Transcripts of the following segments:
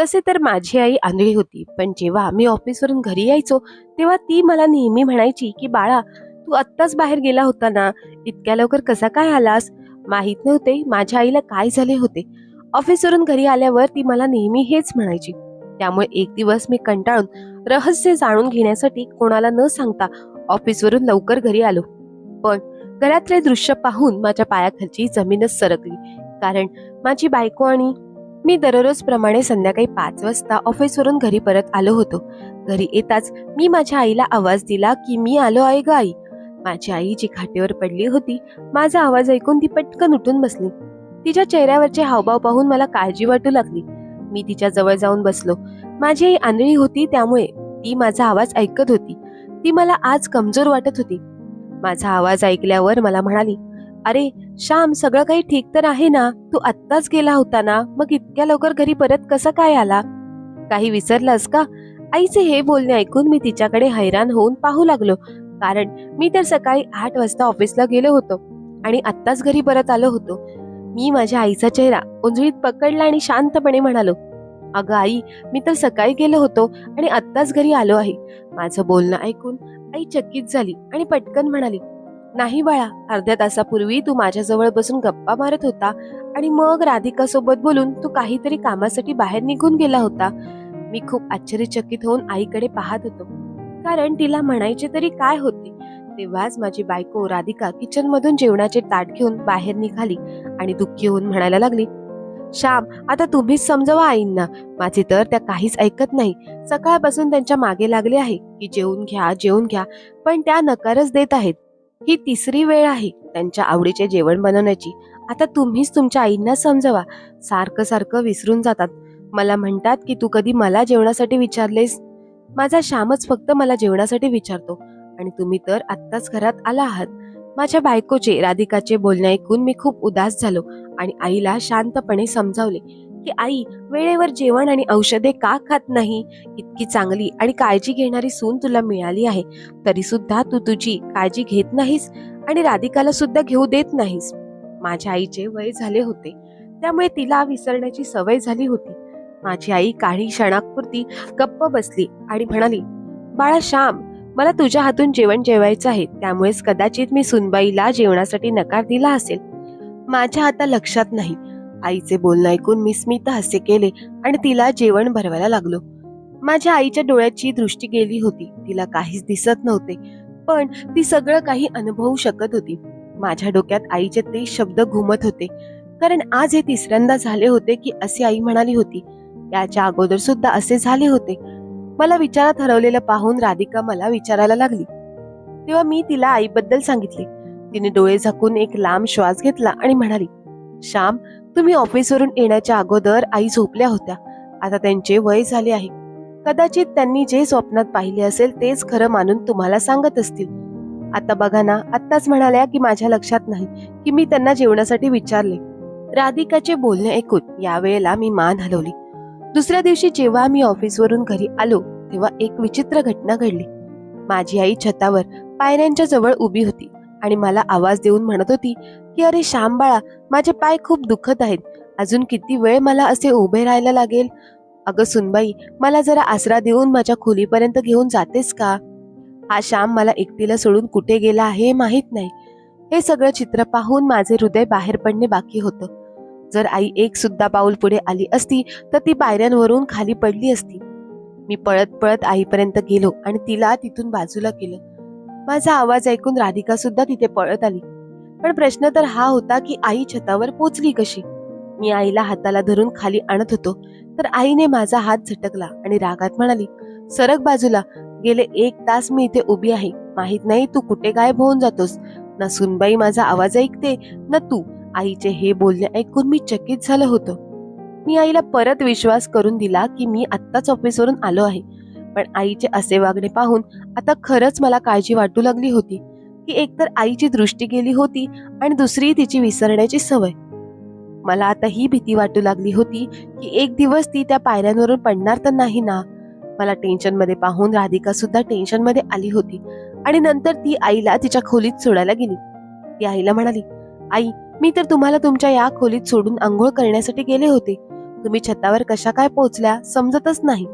तसे तर माझी आई आंधळी होती. पण जेव्हा मी ऑफिसवरून घरी यायचो तेव्हा ती मला नेहमी म्हणायची की बाळा तू आत्ताच बाहेर गेला होता ना? इतक्या लवकर कसा काय आलास? माहीत नव्हते माझ्या आईला काय झाले होते. ऑफिसवरून घरी आल्यावर ती मला नेहमी हेच म्हणायची. त्यामुळे एक दिवस मी कंटाळून रहस्य जाणून घेण्यासाठी कोणाला न सांगता ऑफिसवरून लवकर घरी आलो. पण घरातले दृश्य पाहून माझ्या पायाखालची जमीनच सरकली. कारण माझी बायको आणि मी दररोज प्रमाणे संध्याकाळी पाच वाजता ऑफिसवरून घरी परत आलो होतो. घरी येताच मी माझ्या आईला आवाज दिला की मी आलो आहे ग आई. माझी आई जी खाटेवर पडली होती माझा आवाज ऐकून ती पटकन उठून बसली. तिच्या चेहऱ्यावरचे हावभाव पाहून मला काळजी वाटू लागली. मी तिच्या जवळ जाऊन बसलो. माझी आई आंधळी होती त्यामुळे ती माझा आवाज ऐकत होती. ती मला आज कमजोर वाटत होती. माझा आवाज ऐकल्यावर मला म्हणाली अरे श्याम सगळं काही ठीक तर आहे ना? तू आत्ताच गेला होता ना? मग इतक्या लवकर घरी परत कसा काय आला? काही विसरलास का? आईचे हे बोलणे ऐकून मी तिच्याकडे हैराण होऊन पाहू लागलो. कारण मी तर सकाळी आठ वाजता ऑफिसला गेलो होतो आणि आत्ताच घरी परत आलो होतो. मी माझ्या आईचा चेहरा उंजळीत पकडला आणि शांतपणे म्हणालो अगं आई मी तर सकाळी गेलो होतो आणि आत्ताच घरी आलो आहे. माझं बोलणं ऐकून आई चकित झाली आणि पटकन म्हणाली नाही बाळा अर्ध्या तासापूर्वी तू माझ्याजवळ बसून गप्पा मारत होता आणि मग राधिका सोबत बोलून तू काहीतरी कामासाठी बाहेर निघून गेला होता. मी खूप आश्चर्यचकित होऊन आईकडे पाहत होतो. कारण तिला म्हणायचे तरी काय होते? तेव्हाच माझी बायको राधिका किचन मधून जेवणाचे ताट घेऊन बाहेर निघाली आणि दुःखी होऊन म्हणायला लागली श्याम आता तुम्हीच समजवा आईंना. माझे तर त्या काहीच ऐकत नाही. सकाळपासून त्यांच्या मागे लागले आहे की जेवून घ्या जेवून घ्या पण त्या नकारच देत आहेत. ही तिसरी वेळ आहे त्यांच्या आवडीचे जेवण बनवण्याची. आता तुम्हीच तुमच्या आईंना समजवा. सारखं सारखं विसरून जातात. मला म्हणतात की तू कधी मला जेवणासाठी विचारलेस? माझा श्यामच फक्त मला जेवणासाठी विचारतो. आणि तुम्ही तर आत्ताच घरात आला आहात. माझ्या बायकोचे राधिकाचे बोलणे ऐकून मी खूप उदास झालो आणि आईला शांतपणे समजावले. की आई वेळेवर जेवण आणि औषधे का खात नाही? इतकी चांगली आणि काळजी घेणारी सून तुला मिळाली आहे. तरी सुद्धा तू तुझी काळजी घेत नाहीस आणि राधिकाला सुद्धा घेऊ देत नाहीस. माझ्या आईचे वय झाले होते. त्यामुळे तिला विसरण्याची सवय झाली होती. माझी आई काही क्षणापुरती गप्प बसली आणि म्हणाली बाळा श्याम मला तुझ्या हातून जेवण जेवायचं आहे. त्यामुळेच कदाचित मी सुनबाईला जेवणासाठी नकार दिला असेल. माझ्या आता लक्षात नाही. आईचे बोलणं ऐकून मी स्मित हास्य केले आणि तिला जेवण भरवायला लागलो. माझ्या आईच्या डोळ्याची दृष्टी गेली होती. तिला काहीच दिसत नव्हते पण ती सगळं काही अनुभवू शकत होती. माझ्या डोक्यात आईचे ते शब्द घुमत होते कारण आज हे तिसऱ्यांदा झाले होते की असे आई म्हणाली होती. याच्या अगोदर सुद्धा असे झाले होते. मला विचारात हरवलेलं पाहून राधिका मला विचारायला लागली. तेव्हा मी तिला आईबद्दल सांगितले. तिने डोळे झाकून एक लांब श्वास घेतला आणि म्हणाली श्याम तुम्ही ऑफिसवरून येण्याच्या अगोदर आई झोपल्या होत्या. आता त्यांचे वय झाले आहे. कदाचित त्यांनी जे स्वप्नात पाहिले असेल तेच खरं मानून तुम्हाला सांगत असतील. आता बघा ना आत्ताच म्हणाल्या की माझ्या लक्षात नाही की मी त्यांना जेवणासाठी विचारले. राधिकाचे बोलणे ऐकून यावेळेला मी मान हलवली. दुसऱ्या दिवशी जेव्हा मी ऑफिसवरून घरी आलो तेव्हा एक विचित्र घटना घडली. माझी आई छतावर पायऱ्यांच्या जवळ उभी होती आणि मला आवाज देऊन म्हणत होती की अरे श्याम बाळा माझे पाय खूप दुखत आहेत. अजून किती वेळ मला असे उभे राहायला लागेल? अगं सुनबाई मला जरा आसरा देऊन माझ्या खोलीपर्यंत घेऊन जातेस का? हा श्याम मला एकटीला सोडून कुठे गेला आहे हे माहीत नाही. हे सगळं चित्र पाहून माझे हृदय बाहेर पडणे बाकी होतं. जर आई एक सुद्धा पाऊल पुढे आली असती तर ती पायऱ्यांवरून खाली पडली असती. मी पळत पळत आईपर्यंत गेलो आणि तिला तिथून बाजूला केलं. माझा आवाज ऐकून राधिका सुद्धा तिथे पळत आली. पण प्रश्न तर हा होता की आई छतावर पोचली कशी? मी आईला हाताला धरून खाली आणत होतो तर आईने माझा हात झटकला आणि रागात म्हणाली सरक बाजूला गेले एक तास मी इथे उभी आहे. माहीत नाही तू कुठे गायब होऊन जातोस. ना सुनबाई माझा आवाज ऐकते ना तू. आईचे हे बोलणे ऐकून मी चकित झालं होतं. मी आईला परत विश्वास करून दिला की मी आत्ताच ऑफिसवरून आलो आहे. पण आईचे असे वागणे पाहून आता खरंच मला काळजी वाटू लागली होती. की एकतर आईची दृष्टी गेली होती आणि दुसरी तिची विसरण्याची सवय. मला आता ही भीती वाटू लागली होती की एक दिवस ती त्या पायऱ्यांवरून पडणार तर नाही ना? मला टेन्शनमध्ये पाहून राधिका सुद्धा टेन्शनमध्ये आली होती आणि नंतर ती आईला तिच्या खोलीत सोडायला गेली. ती आईला म्हणाली आई मी तर तुम्हाला तुमच्या या खोलीत सोडून आंघोळ करण्यासाठी गेले होते. तुम्ही छतावर कशा काय पोहोचल्या समजतच नाही.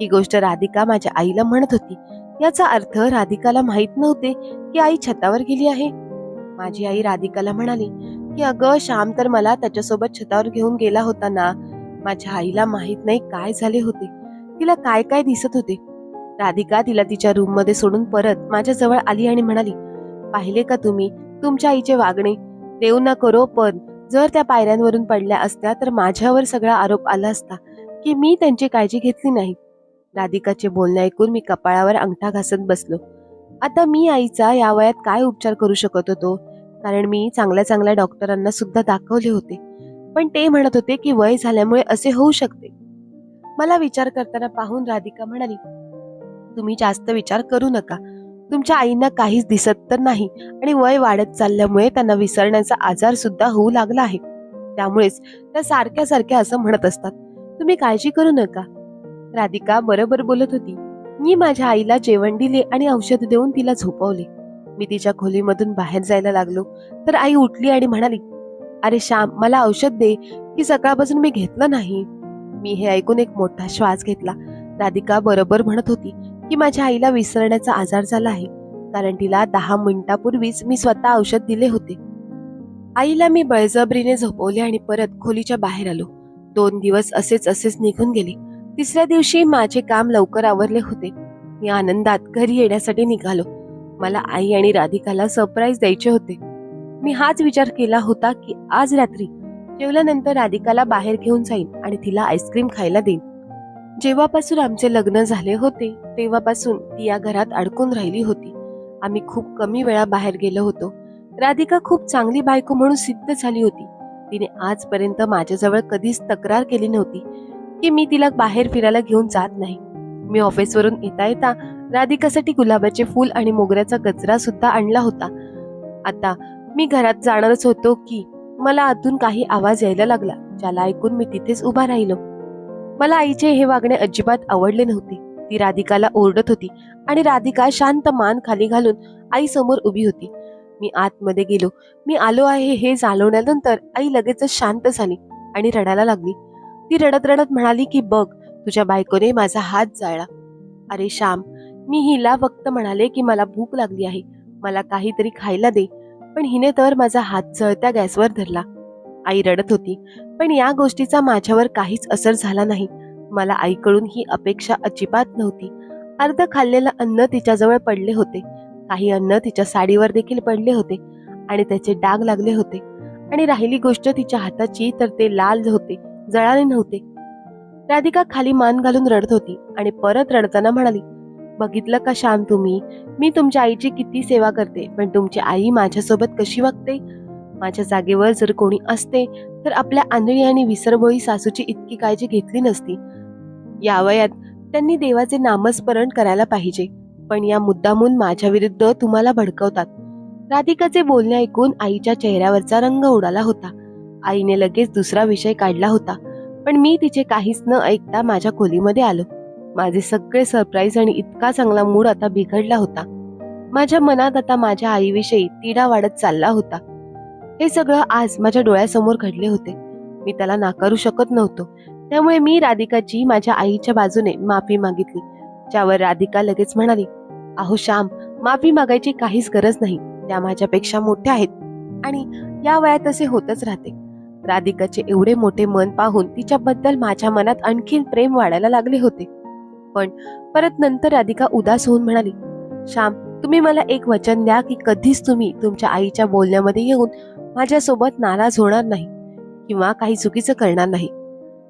ही गोष्ट राधिका माझ्या आईला म्हणत होती. याचा अर्थ राधिकाला माहीत नव्हते की आई छतावर गेली आहे. माझी आई राधिकाला म्हणाली की अगं श्याम तर मला त्याच्यासोबत छतावर घेऊन गेला होता ना. माझ्या आईला माहीत नाही काय झाले होते. तिला काय काय दिसत होते. राधिका तिला तिच्या रूममध्ये सोडून परत माझ्या जवळ आली आणि म्हणाली पाहिले का तुम्ही? तुमच्या आईचे वागणे. देऊ ना करो पण जर त्या पायऱ्यांवरून पडल्या असत्या तर माझ्यावर सगळा आरोप आला असता की मी त्यांची काळजी घेतली नाही. राधिकाचे बोलणे ऐकून मी कपाळावर अंगठा घासत बसलो. आता मी आईचा या वयात काय उपचार करू शकत होतो? कारण मी चांगल्या चांगल्या डॉक्टरांना सुद्धा दाखवले होते. पण ते म्हणत होते की वय झाल्यामुळे असे होऊ शकते. मला विचार करताना पाहून राधिका म्हणाली तुम्ही जास्त विचार करू नका. तुमच्या आईंना काहीच दिसत तर नाही आणि वय वाढत चालल्यामुळे त्यांना विसरण्याचा आजार सुद्धा होऊ लागला आहे. त्यामुळेच त्या सारख्या सारख्या असं म्हणत असतात. तुम्ही काळजी करू नका. राधिका बरोबर बोलत होती. मी माझ्या आईला जेवण दिले आणि औषध देऊन तिला झोपवले. मी तिच्या खोलीमधून बाहेर जायला लागलो तर आई उठली आणि म्हणाली अरे श्याम मला औषध दे की सकाळपासून मी घेतलं नाही. मी हे ऐकून एक मोठा श्वास घेतला. राधिका बरोबर म्हणत होती की माझ्या आईला विसरण्याचा आजार झाला आहे कारण तिला दहा मिनिटापूर्वीच मी स्वतः औषध दिले होते. आईला मी बळजबरीने झोपवले आणि परत खोलीच्या बाहेर आलो. दोन दिवस असेच असेच निघून गेले. तिसऱ्या दिवशी माझे काम लवकर आवरले होते. मी आनंदात घरी येण्यासाठी निघालो. मला आई आणि राधिकाला सरप्राईज द्यायचे होते. मी हाच विचार केला होता की आज रात्री जेवल्यानंतर राधिकाला बाहेर घेऊन जाईन आणि तिला आईस्क्रीम खायला देईन. जेव्हापासून आमचे लग्न झाले होते तेव्हापासून ती या घरात अडकून राहिली होती. आम्ही खूप कमी वेळा बाहेर गेलो होतो. राधिका खूप चांगली बायको म्हणून सिद्ध झाली होती. तिने आजपर्यंत माझ्याजवळ कधीच तक्रार केली नव्हती. की मी तिला बाहेर फिरायला घेऊन जात नाही. मी ऑफिसवरून येता येता राधिकासाठी गुलाबाचे फूल आणि मोगऱ्याचा गजरा सुद्धा आणला होता. आता मी घरात जाणारच होतो की मला आतून काही आवाज यायला लागला ज्याला ऐकून मी तिथेच उभा राहिलो. मला आईचे हे वागणे अजिबात आवडले नव्हते. ती राधिकाला ओरडत होती आणि राधिका शांत मान खाली घालून आई समोर उभी होती. मी आतमध्ये गेलो. मी आलो आहे हे जाणवल्यानंतर आई लगेचच शांत झाली आणि रडायला लागली. ती रडत रडत म्हणाली की बघ तुझ्या बायकोने माझा हात जाळला. अरे श्याम मी हिला फक्त म्हणाले की मला भूक लागली आहे. मला काहीतरी खायला दे. पण हिने तर माझा हात जळत्या गॅसवर धरला. आई रडत होती पण या गोष्टीचा माझ्यावर काहीच असर झाला नाही. मला आईकडून ही अपेक्षा अजिबात नव्हती. अर्ध खाल्लेलं अन्न तिच्याजवळ पडले होते. काही अन्न तिच्या साडीवर देखील पडले होते आणि त्याचे डाग लागले होते. आणि राहिली गोष्ट तिच्या हाताची तर ते लाल होते. जळाले नव्हते. राधिका खाली मान घालून रडत होती आणि परत रडताना म्हणाली बघितलं का शाम तुम्ही? मी तुमच्या आईची किती सेवा करते पण तुमची आई माझ्यासोबत कशी वागते? माझ्या जागेवर जर कोणी असते तर आपल्या आंधळी आणि विसरबोळी सासूची इतकी काळजी घेतली नसती. या वयात त्यांनी देवाचे नामस्मरण करायला पाहिजे पण या मुद्दामून माझ्या विरुद्ध तुम्हाला भडकवतात. राधिकाचे बोलणे ऐकून आईच्या चेहऱ्यावरचा रंग उडाला होता. आईने लगेच दुसरा विषय काढला होता. पण मी तिचे काहीच न ऐकता माझ्या खोलीमध्ये आलो. माझे सगळे सरप्राईज आणि इतका चांगला मूड आता बिघडला होता. माझ्या मनात आता माझ्या आईविषयी तिढा वाढत चालला होता. हे सगळं आज माझ्या डोळ्यासमोर घडले होते. मी त्याला नाकारू शकत नव्हतो. त्यामुळे मी राधिकाची माझ्या आईच्या बाजूने माफी मागितली ज्यावर राधिका लगेच म्हणाली अहो श्याम माफी मागायची काहीच गरज नाही. त्या माझ्यापेक्षा मोठ्या आहेत आणि या वयात असे होतच राहते. राधिकाचे एवढे मोठे मन पाहून तिच्याबद्दल माझ्या मनात आणखीन प्रेम वाढायला लागले होते. पण परत नंतर राधिका उदास होऊन म्हणाली श्याम तुम्ही मला एक वचन द्या की कधीच तुम्ही तुमच्या आईच्या बोलण्यामध्ये येऊन माझ्यासोबत नाराज होणार नाही किंवा काही चुकीचं करणार नाही.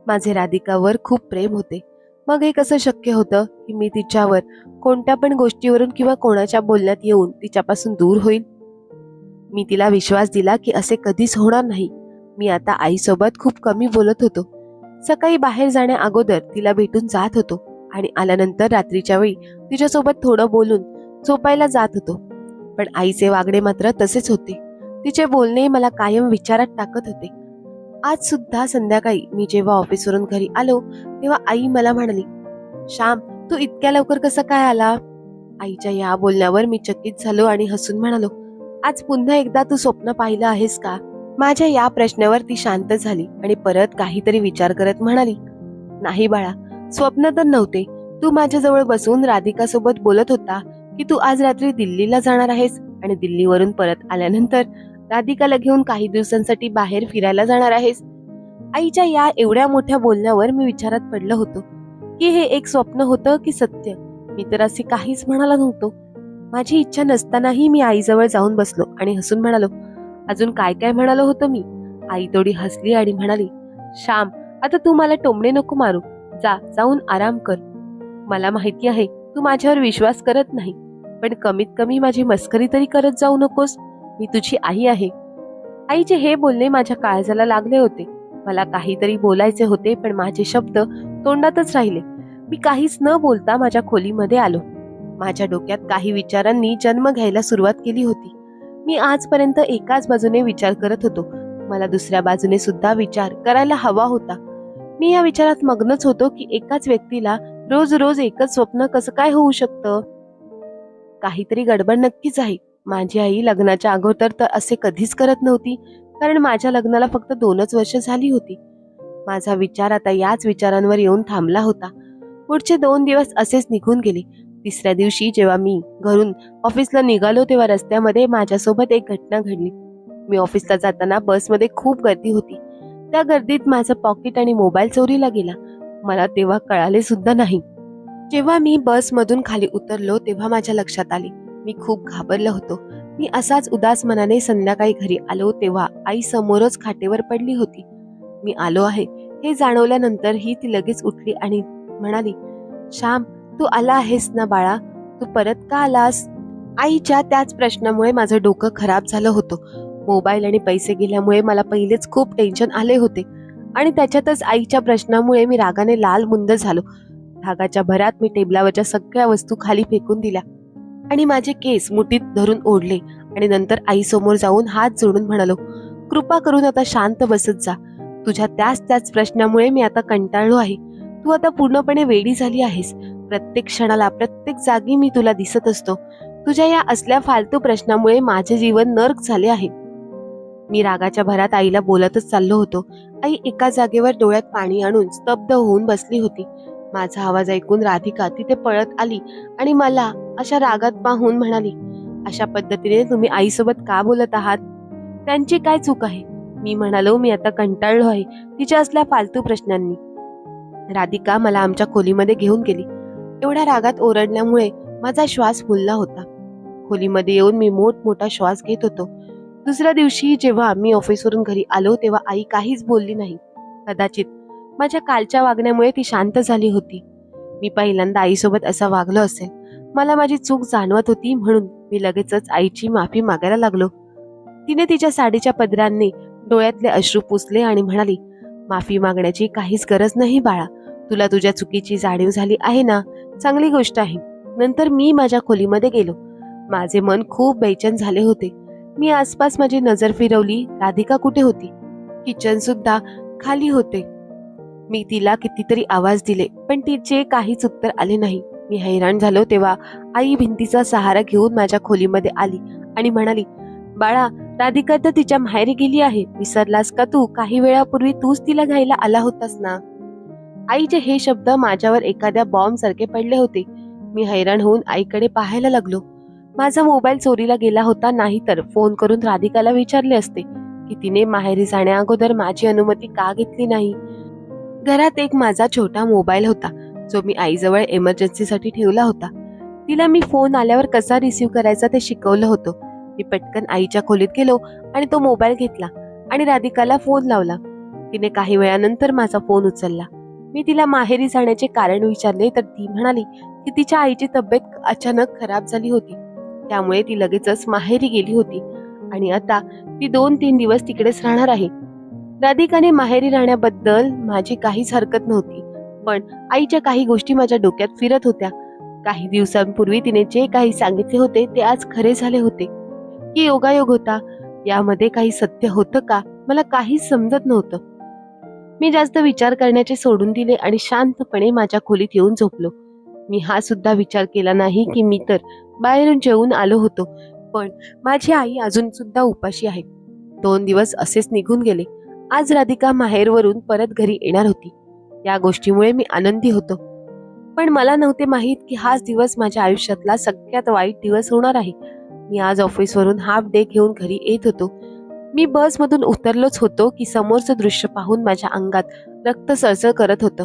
माझे राधिकावर खूप प्रेम होते. मग हे कसं शक्य होतं की मी तिच्यावर कोणत्या पण गोष्टीवरून किंवा कोणाच्या बोलण्यात येऊन तिच्यापासून दूर होईल मी तिला विश्वास दिला की असे कधीच होणार नाही. मी आता आईसोबत खूप कमी बोलत होतो. सकाळी बाहेर जाण्या अगोदर तिला भेटून जात होतो आणि आल्यानंतर रात्रीच्या वेळी तिच्यासोबत थोडं बोलून झोपायला जात होतो. पण आईचे वागणे मात्र तसेच होते. तिचे बोलणे मला कायम विचारात टाकत होते. आज सुद्धा संध्याकाळी मी जेव्हा ऑफिसवरून घरी आलो तेव्हा आई मला म्हणाली श्याम तू इतक्या लवकर कसं काय आला? आईच्या या बोलण्यावर मी चकित झालो आणि हसून म्हणालो आज पुन्हा एकदा तू स्वप्न पाहिलं आहेस का? माझ्या या प्रश्नावर ती शांत झाली आणि परत काहीतरी विचार करत म्हणाली नाही बाळा स्वप्न तर नव्हते. तू माझ्याजवळ बसून राधिका सोबत बोलत होता की तू आज रात्री दिल्लीला जाणार आहेस आणि दिल्लीवरून परत आल्यानंतर राधिकाला घेऊन काही दिवसांसाठी बाहेर फिरायला जाणार आहेस? आईच्या या एवढ्या मोठ्या बोलण्यावर मी विचारात पडलं होतो की हे एक स्वप्न होतं की सत्य? मी तर असे काहीच म्हणाला नव्हतो. माझी इच्छा नसतानाही मी आईजवळ जाऊन बसलो आणि हसून म्हणालो अजून काय काय म्हणालो होतं मी? आई थोडी हसली आणि म्हणाली श्याम आता तू मला टोमणे नको मारू. जा जाऊन आराम कर. मला माहिती आहे तू माझ्यावर विश्वास करत नाही पण कमीत कमी माझी मस्करी तरी करत जाऊ नकोस. मी तुझी आई आहे. आईचे हे बोलणे माझ्या काळजाला लागले होते. मला काहीतरी बोलायचे होते पण माझे शब्द तोंडातच राहिले. मी काहीच न बोलता माझ्या खोलीमध्ये आलो. माझ्या डोक्यात काही विचारांनी जन्म घ्यायला सुरुवात केली होती. मी आजपर्यंत एकाच बाजूने विचार करत होतो. मला दुसऱ्या बाजूने सुद्धा विचार करायला हवा होता. मी या विचारात मग्नच होतो की एकाच व्यक्तीला रोज रोज एकच स्वप्न कसं काय होऊ शकतं? काहीतरी गडबड नक्कीच आहे. माझी आई लग्नाच्या अगोदर तर असे कधीच करत नव्हती कारण माझ्या लग्नाला फक्त दोनच वर्ष झाली होती. माझा विचार आता याच विचारांवर येऊन थांबला होता. पुढचे दोन दिवस असेच निघून गेले. तिसऱ्या दिवशी जेव्हा मी घरून ऑफिसला निघालो तेव्हा रस्त्यामध्ये माझ्यासोबत एक घटना घडली. मी ऑफिसला जाताना बसमध्ये खूप गर्दी होती. त्या गर्दीत माझं पॉकेट आणि मोबाईल चोरीला गेला. मला तेव्हा कळाले सुद्धा नाही. जेव्हा मी बसमधून खाली उतरलो तेव्हा माझ्या लक्षात आले. मी खूप घाबरलो होतो. मी असाच उदास मनाने संध्याकाळी घरी आलो तेव्हा आई समोरच खाटेवर पडली होती. मी आलो आहे. हे जाणवल्यानंतर ही ती लगेच उठली आणि म्हणाली श्याम तू आला आहेस ना बाळा? तू परत का आलास? आईच्या त्याच प्रश्नामुळे माझं डोकं खराब झालं होतं. मोबाईल आणि पैसे गेल्यामुळे मला पहिलेच खूप टेन्शन आले होते. आणि त्याच्यातच आईच्या प्रश्नामुळे मी रागाने लाल मुंद झालो. रागाच्या भरात मी टेबलावरच्या सगळ्या वस्तू खाली फेकून दिल्या. आणि माझे केस मुठीत धरून ओढले आणि नंतर आईसमोर जाऊन हात जोडून म्हणालो कृपा करून आता शांत बसत जा. तुझ्या त्याच त्याच प्रश्नामुळे मी आता कंटाळलो आहे. तू आता पूर्णपणे वेडी झाली आहेस. प्रत्येक क्षणाला प्रत्येक जागी मी तुला दिसत असतो. तुझ्या या असल्या फालतू प्रश्नामुळे माझे जीवन नर्क झाले आहे. मी रागाच्या भरात आईला बोलतच चाललो होतो. आई एका जागेवर डोळ्यात पाणी आणून स्तब्ध होऊन बसली होती. माझा आवाज ऐकून राधिका तिथे पळत आली आणि मला अशा रागात पाहून म्हणाली अशा पद्धतीने तुम्ही आईसोबत का बोलत आहात? त्यांची काय चूक आहे? मी म्हणालो मी आता कंटाळलो आहे तिच्या असल्या फालतू प्रश्नांनी. राधिका मला आमच्या खोलीमध्ये घेऊन गेली. एवढ्या रागात ओरडल्यामुळे माझा श्वास फुलला होता. खोलीमध्ये येऊन मी मोठमोठा श्वास घेत होतो. दुसऱ्या दिवशी जेव्हा मी ऑफिसवरून घरी आलो तेव्हा आई काहीच बोलली नाही. कदाचित माझ्या कालच्या वागण्यामुळे ती शांत झाली होती. मी पहिल्यांदा आईसोबत असं वागलो असेल. मला माझी चूक जाणवत होती म्हणून मी लगेचच आईची माफी मागायला लागलो. तिने तिच्या साडीच्या पदरांनी डोळ्यातले अश्रू पुसले आणि म्हणाली माफी मागण्याची काहीच गरज नाही बाळा. तुला तुझ्या चुकीची जाणीव झाली आहे ना? चांगली गोष्ट आहे. नंतर मी माझ्या खोलीमध्ये गेलो. माझे मन खूप बेचैन झाले होते. मी आसपास माझी नजर फिरवली राधिका कुठे होती? किचन सुद्धा खाली होते. मी तिला कितीतरी आवाज दिले पण तिचे काहीच उत्तर आले नाही. मी हैराण झालो तेव्हा आई भिंतीचा सहारा घेऊन माझ्या खोलीमध्ये आली आणि म्हणाली बाळा राधिका तर तिच्या माहेरी गेली आहे. विसरलास का तू? काही वेळापूर्वी तूच तिला घ्यायला आला होतास ना. आईचे हे शब्द माझ्यावर एखाद्या बॉम्ब सारखे पडले होते. मी हैराण होऊन आईकडे पाहायला लागलो. माझा मोबाईल चोरीला गेला होता नाही तर फोन करून राधिकाला विचारले असते की तिने माहेरी जाण्या अगोदर माझी अनुमती का घेतली नाही? घरात एक माझा छोटा मोबाईल होता जो मी आईजवळ इमर्जन्सीसाठी ठेवला होता. तिला मी फोन आल्यावर कसा रिसीव्ह करायचा ते शिकवलं होतं. मी पटकन आईच्या खोलीत गेलो आणि तो मोबाईल घेतला आणि राधिकाला फोन लावला. तिने काही वेळानंतर माझा फोन उचलला. मी तिला माहेरी जाण्याचे कारण विचारले तर ती म्हणाली की तिच्या आईची तब्येत अचानक खराब झाली होती. त्यामुळे ती लगेचच माहेरी गेली होती. आणि आता ती दोन तीन दिवस तिकडेच राहणार आहे. राधिकाने माहेरी राहण्याबद्दल माझी काहीच हरकत नव्हती पण आईच्या काही गोष्टी माझ्या डोक्यात फिरत होत्या. काही दिवसांपूर्वी तिने जे काही सांगितले होते ते आज खरे झाले होते. की योगायोग होता यामध्ये काही सत्य होतं का मला काहीच समजत नव्हतं. मी जास्त विचार करण्याचे सोडून दिले आणि शांतपणे माझ्या खोलीत येऊन झोपलो. मी हा सुद्धा विचार केला नाही की मी तर बाहेरून जेवून आलो होतो पण माझी आई अजून सुद्धा उपाशी आहे. दोन दिवस असेच निघून गेले. आज राधिका माहेरवरून परत घरी येणार होती. या गोष्टीमुळे मी आनंदी होतो. पण मला नव्हते माहीत की हाच दिवस माझ्या आयुष्यातला सगळ्यात वाईट दिवस होणार आहे. मी आज ऑफिसवरून हाफ डे घेऊन घरी येत होतो. मी बसमधून उतरलोच होतो की समोरचं दृश्य पाहून माझ्या अंगात रक्त सळसळ करत होतं.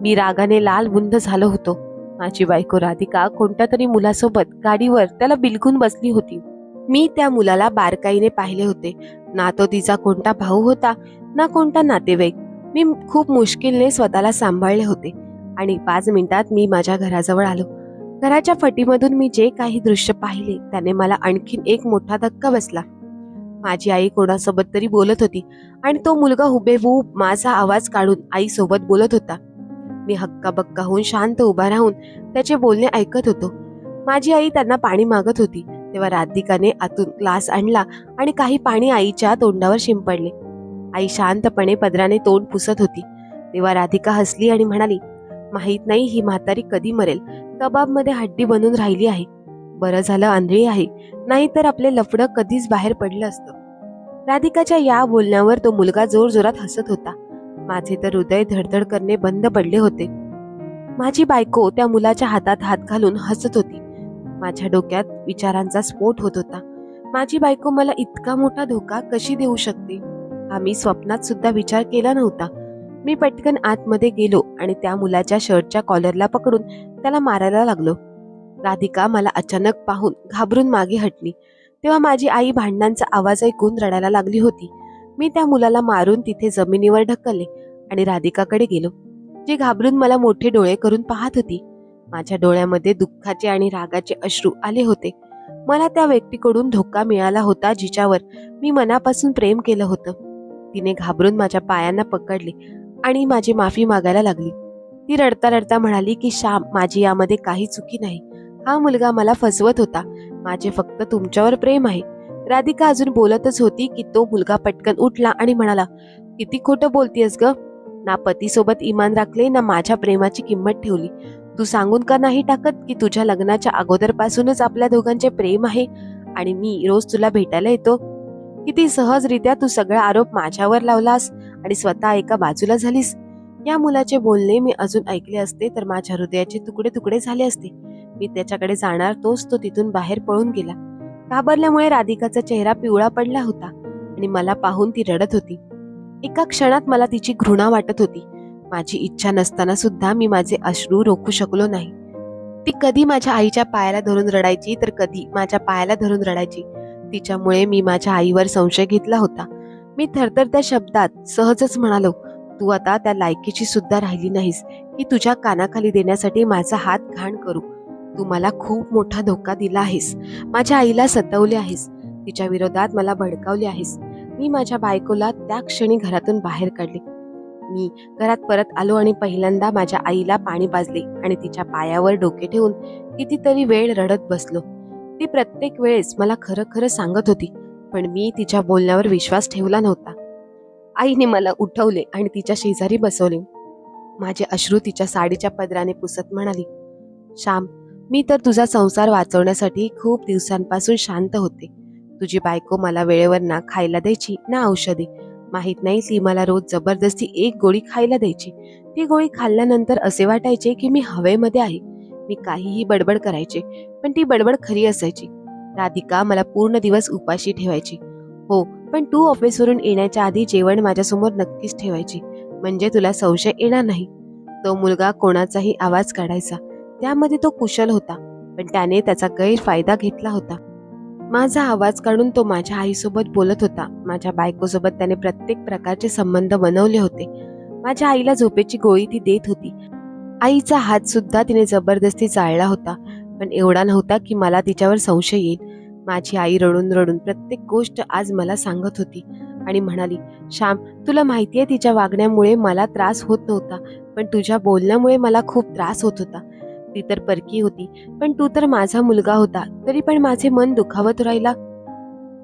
मी रागाने लाल बुंद झालो होतो. माझी बायको राधिका कोणत्या तरी मुलासोबत गाडीवर त्याला बिलगून बसली होती. मी त्या मुलाला बारकाईने पाहिले होते. ना तो तिचा कोणता भाऊ होता ना कोणता नातेवाईक. मी खूप मुश्किलने स्वतःला सांभाळले होते आणि पाच मिनिटात मी माझ्या घराजवळ आलो. घराच्या फटीमधून मी जे काही दृश्य पाहिले त्याने मला आणखीन एक मोठा धक्का बसला. माझी आई कोणासोबत तरी बोलत होती आणि तो मुलगा हुबेहूब माझा आवाज काढून आईसोबत बोलत होता. मी हक्काबक्का होऊन शांत उभा राहून त्याचे बोलणे ऐकत होतो. माझी आई त्यांना पाणी मागत होती. तेव्हा राधिकाने आतून ग्लास आणला आणि काही पाणी आईच्या तोंडावर शिंपडले. आई शांतपणे पदराने तोंड पुसत होती. तेव्हा राधिका हसली आणि म्हणाली माहीत नाही ही म्हातारी कधी मरेल. कबाबमध्ये हड्डी बनून राहिली आहे. बरं झालं आंधळी आहे. नाहीतर आपले लफडं कधीच बाहेर पडलं असतं. राधिकाच्या या बोलण्यावर तो मुलगा जोर जोरात हसत होता. माझे तर हृदय धडधड करणे बंद पडले होते. माझी बायको त्या मुलाच्या हातात हात घालून हसत होती. माझ्या डोक्यात विचारांचा स्फोट होत होता. माझी बायको मला इतका मोठा धोका कशी देऊ शकते? हा मी स्वप्नात सुद्धा विचार केला नव्हता. मी पटकन आतमध्ये गेलो आणि त्या मुलाच्या शर्टच्या कॉलरला पकडून त्याला मारायला लागलो. राधिका मला अचानक पाहून घाबरून मागे हटली. तेव्हा माझी आई भांडणांचा आवाज ऐकून रडायला लागली होती. मी त्या मुलाला मारून तिथे जमिनीवर ढकलले आणि राधिकाकडे गेलो जी घाबरून मला मोठे डोळे करून पाहत होती. माझ्या डोळ्यामध्ये दुःखाचे आणि रागाचे अश्रू आले होते. मला त्या व्यक्तीकडून धोका मिळाला होता जिच्यावर मी मनापासून प्रेम केलं होतं. तिने घाबरून माझ्या पायांना पकडले आणि माझी माफी मागायला लागली. ती रडता रडता म्हणाली की श्याम माझी यामध्ये काही चुकी नाही. हा मुलगा मला फसवत होता. माझे फक्त तुमच्यावर प्रेम आहे. राधिका अजून बोलतच होती की तो मुलगा पटकन उठला आणि म्हणाला किती खोटं बोलतीयस ग. ना पतीसोबत इमान राखले ना माझ्या प्रेमाची किंमत ठेवली. तू सांगून का नाही टाकत की तुझ्या लग्नाच्या अगोदरपासूनच आपल्या दोघांचे प्रेम आहे आणि मी रोज तुला भेटायला येतो? किती सहजरित्या तू सगळा आरोप माझ्यावर लावलास आणि स्वतः एका बाजूला झालीस. या मुलाचे बोलणे मी अजून ऐकले असते तर माझ्या हृदयाचे तुकडे तुकडे झाले असते. मी त्याच्याकडे जाणार तोच तो तिथून बाहेर पळून गेला. घाबरल्यामुळे राधिकाचा चेहरा पिवळा पडला होता आणि मला पाहून ती रडत होती. एका क्षणात मला तिची घृणा वाटत होती. माझी इच्छा नसताना सुद्धा मी माझे अश्रू रोखू शकलो नाही. ती कधी माझ्या आईच्या पायाला धरून रडायची तर कधी माझ्या पायाला धरून रडायची. तिच्यामुळे मी माझ्या आईवर संशय घेतला होता. मी थरथरत्या शब्दात सहजच म्हणालो तू आता त्या लायकीची सुद्धा राहिली नाहीस. की तुझ्या कानाखाली देण्यासाठी माझा हात घाण करू. तू मला खूप मोठा धोका दिला आहेस. माझ्या आईला सतवले आहेस. तिच्या विरोधात मला भडकावले आहेस. मी माझ्या बायकोला त्या क्षणी घरातून बाहेर काढले. मी घरात परत आलो आणि पहिल्यांदा माझ्या आईला पाणी पाजले आणि तिच्या पायावर डोके ठेवून कितीतरी वेळ रडत बसलो. ती प्रत्येक वेळेस मला खरं खरं सांगत होती पण मी तिच्या बोलण्यावर विश्वास ठेवला नव्हता. आईने मला उठवले आणि तिच्या शेजारी बसवले. माझे अश्रू तिच्या साडीच्या पदराने पुसत म्हणाली श्याम मी तर तुझा संसार वाचवण्यासाठी खूप दिवसांपासून शांत होते. तुझी बायको मला वेळेवर ना खायला द्यायची ना औषधे. माहीत नाही ती मला रोज जबरदस्ती एक गोळी खायला द्यायची. ती गोळी खाल्ल्यानंतर असे वाटायचे की मी हवेमध्ये आहे. मी काहीही बडबड करायचे पण ती बडबड खरी असायची. राधिका मला पूर्ण दिवस उपाशी ठेवायची. हो पण तू ऑफिसवरून येण्याच्या आधी जेवण माझ्यासमोर नक्कीच ठेवायची. म्हणजे तुला संशय येणार नाही. तो मुलगा कोणाचाही आवाज काढायचा. त्यामध्ये तो कुशल होता पण त्याने त्याचा गैरफायदा घेतला होता. माझा आवाज काढून तो माझ्या आईसोबत बोलत होता. माझ्या बायकोसोबत त्याने प्रत्येक प्रकारचे संबंध बनवले होते. माझ्या आईला झोपेची गोळी ती देत होती. आईचा हात सुद्धा तिने जबरदस्ती चाळला होता पण एवढा नव्हता की मला तिच्यावर संशय येईल. माझी आई रडून रडून प्रत्येक गोष्ट आज मला सांगत होती आणि म्हणाली श्याम तुला माहिती आहे तिच्या वागण्यामुळे मला त्रास होत नव्हता पण तुझ्या बोलण्यामुळे मला खूप त्रास होत होता. ती तर परकी होती पण तू तर माझा मुलगा होता तरी पण माझे मन दुखावत राहिला.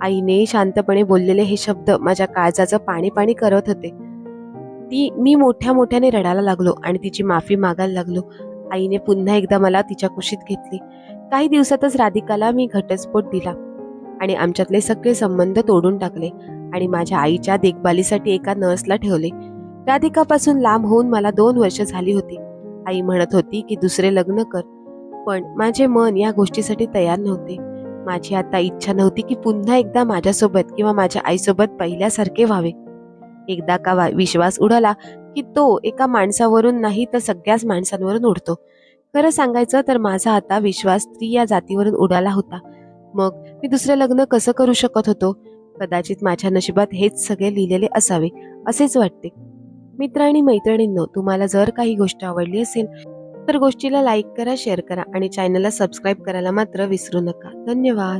आईने शांतपणे बोललेले हे शब्द माझ्या काळजाचं पाणी पाणी करत होते. ती मी मोठ्या मोठ्याने रडायला लागलो आणि तिची माफी मागायला लागलो. आईने पुन्हा एकदा मला तिच्या कुशीत घेतली. काही दिवसातच राधिकाला मी घटस्फोट दिला आणि आमच्यातले सगळे संबंध तोडून टाकले आणि माझ्या आईच्या देखभालीसाठी एका नर्सला ठेवले. राधिकापासून लांब होऊन मला दोन वर्ष झाली होती. आई म्हणत होती की दुसरे लग्न कर. पण माझे मन या गोष्टीसाठी तयार नव्हते. माझी आता इच्छा नव्हती की पुन्हा एकदा माझ्यासोबत किंवा माझ्या आईसोबत पहिल्यासारखे व्हावे. एकदा का वा- विश्वास उडाला की तो एका माणसावरून नाही तर सगळ्याच माणसांवरून उडतो. खरं सांगायचं तर माझा आता विश्वास स्त्री या जातीवरून उडाला होता. मग मी दुसरे लग्न कसं करू शकत होतो? कदाचित माझ्या नशिबात हेच सगळे लिहिलेले असावे असेच वाटते. मित्र आणि मैत्रिणींनो तुम्हाला जर काही गोष्ट आवडली असेल तर गोष्टीला लाईक करा शेअर करा आणि चॅनलला सबस्क्राईब करायला मात्र विसरू नका. धन्यवाद.